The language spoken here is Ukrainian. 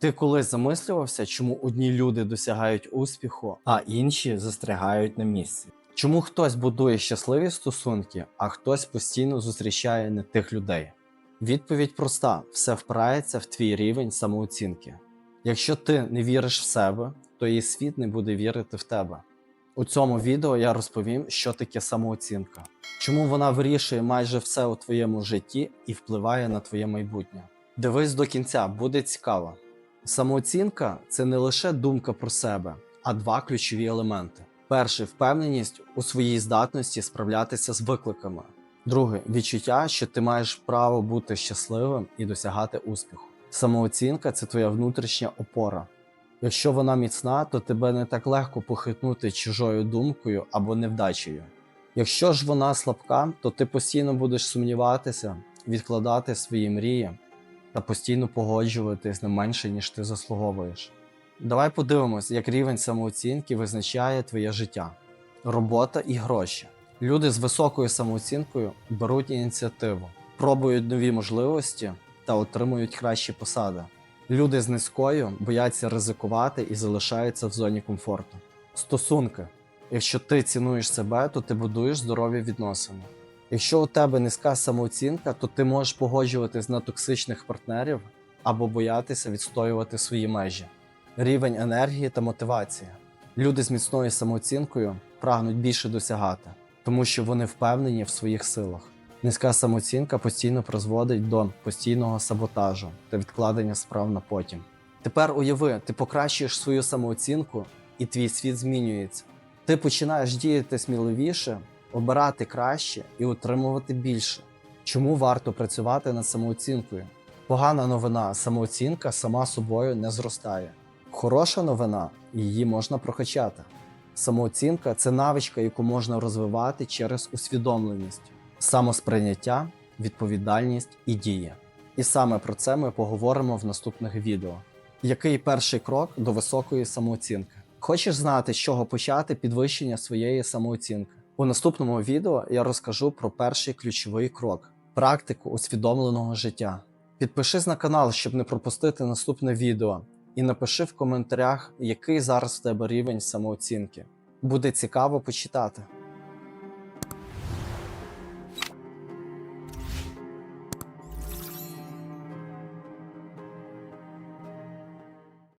Ти колись замислювався, чому одні люди досягають успіху, а інші застрягають на місці. чому хтось будує щасливі стосунки, а хтось постійно зустрічає не тих людей? Відповідь проста: все впирається в твій рівень самооцінки. Якщо ти не віриш в себе, то і світ не буде вірити в тебе. У цьому відео я розповім, що таке самооцінка, чому вона вирішує майже все у твоєму житті і впливає на твоє майбутнє. Дивись до кінця, буде цікаво. Самооцінка це не лише думка про себе, а два ключові елементи: перший впевненість у своїй здатності справлятися з викликами. Друге відчуття, що ти маєш право бути щасливим і досягати успіху. Самооцінка це твоя внутрішня опора. Якщо вона міцна, то тебе не так легко похитнути чужою думкою або невдачею. Якщо ж вона слабка, то ти постійно будеш сумніватися, відкладати свої мрії та постійно погоджуватись не менше, ніж ти заслуговуєш. Давай подивимось, як рівень самооцінки визначає твоє життя. Робота і гроші. Люди з високою самооцінкою беруть ініціативу, пробують нові можливості та отримують кращі посади. Люди з низькою бояться ризикувати і залишаються в зоні комфорту. Стосунки. Якщо ти цінуєш себе, то ти будуєш здорові відносини. Якщо у тебе низька самооцінка, то ти можеш погоджуватись на токсичних партнерів або боятися відстоювати свої межі. Рівень енергії та мотивація. Люди з міцною самооцінкою прагнуть більше досягати, тому що вони впевнені в своїх силах. Низька самооцінка постійно призводить до постійного саботажу та відкладення справ на потім. Тепер уяви, ти покращуєш свою самооцінку, і твій світ змінюється. Ти починаєш діяти сміливіше, обирати краще і отримувати більше. Чому варто працювати над самооцінкою? Погана новина, самооцінка сама собою не зростає. Хороша новина, її можна прокачати. Самооцінка це навичка, яку можна розвивати через усвідомленість, самосприйняття, відповідальність і дія. І саме про це ми поговоримо в наступних відео. Який перший крок до високої самооцінки? Хочеш знати, з чого почати підвищення своєї самооцінки? У наступному відео я розкажу про перший ключовий крок практику усвідомленого життя. Підпишись на канал, щоб не пропустити наступне відео, і напиши в коментарях, який зараз в тебе рівень самооцінки. Буде цікаво почитати.